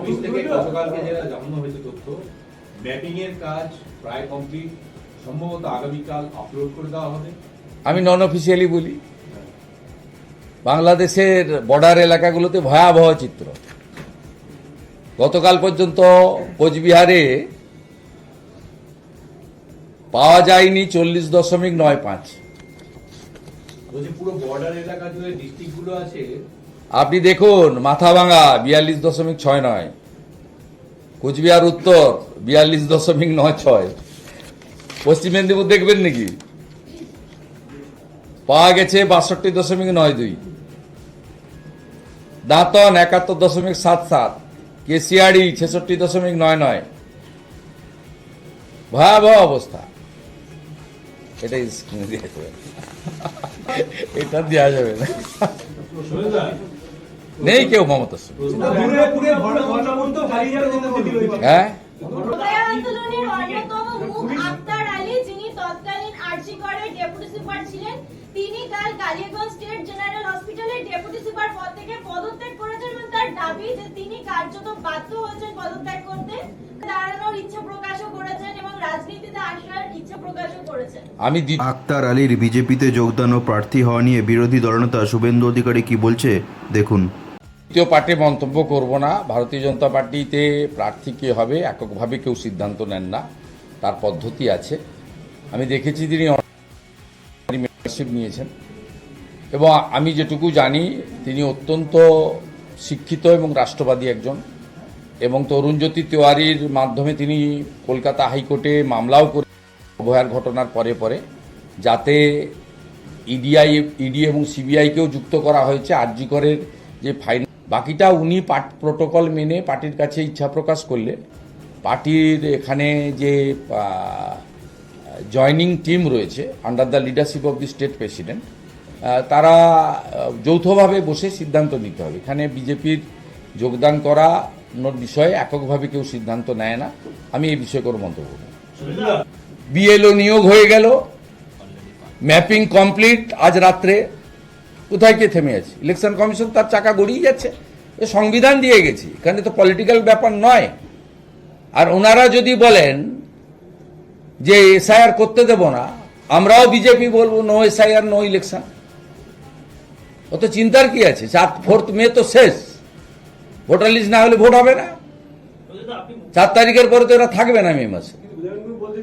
Office থেকে গতকালকে যেটা জানানো হয়েছে তথ্য ম্যাপিং এর কাজ প্রায় কমপ্লিট সম্ভবত আগামীকাল আপলোড করে দেওয়া হবে। আমি নন অফিসিয়ালি বলি বাংলাদেশের বর্ডার এলাকাগুলোতে ভয়াবহ চিত্র। গতকাল পর্যন্ত কোচবিহারে পাওয়া যায়নি চল্লিশ দশমিক নয় পাঁচ। বলছি পুরো বর্ডার এলাকা জুড়ে ডিস্ট্রিক্টগুলো আছে আপনি দেখুন, মাথাভাঙা বিয়াল্লিশ দশমিক ছয় নয়। কোচবিহার উত্তর বিয়াল্লিশ দশমিক নয় ছয়। পশ্চিম মেদিনীপুর দেখবেন নাকি? পাওয়া গেছে বাষট্টি দশমিক নয় দুই। দাঁতন একাত্তর দশমিক সাত সাত। কেশিয়াড়ি ছেষট্টি দশমিক নয় নয়। ভয়াবহ অবস্থা। এটাই। এটা দেওয়া যাবে না। নেই কেউ মমতা হ্যাঁ? আমি আক্তার আলীর বিজেপিতে যোগদান ও প্রার্থী হওয়া নিয়ে বিরোধী দলনেতা শুভেন্দু অধিকারী কি বলছে? দেখুন। দ্বিতীয় পার্টি মন্তব্য করব না। ভারতীয় জনতা পার্টিতে প্রার্থী কে হবে, এককভাবে কেউ সিদ্ধান্ত নেন না। তার পদ্ধতি আছে। আমি দেখেছি তিনি মেম্বারশিপ নিয়েছেন। এবং আমি যেটুকু জানি, তিনি অত্যন্ত শিক্ষিত এবং রাষ্ট্রবাদী একজন। এবং তরুণজ্যোতি তিওয়ারির মাধ্যমে তিনি কলকাতা হাইকোর্টে মামলাও করে অভয়ার ঘটনার পরে পরে, যাতে ইডিআই, ইডি এবং সিবিআইকেও যুক্ত করা হয়েছে। আরজি করের যে ফাইন বাকিটা উনি পার্ট প্রোটোকল মেনে পার্টির কাছে ইচ্ছা প্রকাশ করলে পার্টির এখানে যে জয়নিং টিম রয়েছে under the leadership of the state president তারা যৌথভাবে বসে সিদ্ধান্ত নিতে হবে। এখানে বিজেপির যোগদান করা বিষয়ে এককভাবে কেউ সিদ্ধান্ত নেয় না। আমি এই বিষয়ে কোনো মন্তব্য করি বিএলও নিয়োগ হয়ে গেল। ম্যাপিং কমপ্লিট আজ রাত্রে। কোথায় কে থেমে আছে? ইলেকশন কমিশন তার চাকা গড়িয়ে যাচ্ছে। এ সংবিধান দিয়ে গেছি। এখানে তো পলিটিক্যাল ব্যাপার নয়। আর ওনারা যদি বলেন যে এসআইআর করতে দেব না, আমরাও বিজেপি বলব নো এসআইআর নো ইলেকশন অত চিন্তার কি আছে? চার ফোর্থ মে তো শেষ। ভোটার লিস্ট না হলে ভোট হবে না। চার তারিখের পরে তো এরা থাকবে না মে মাসে।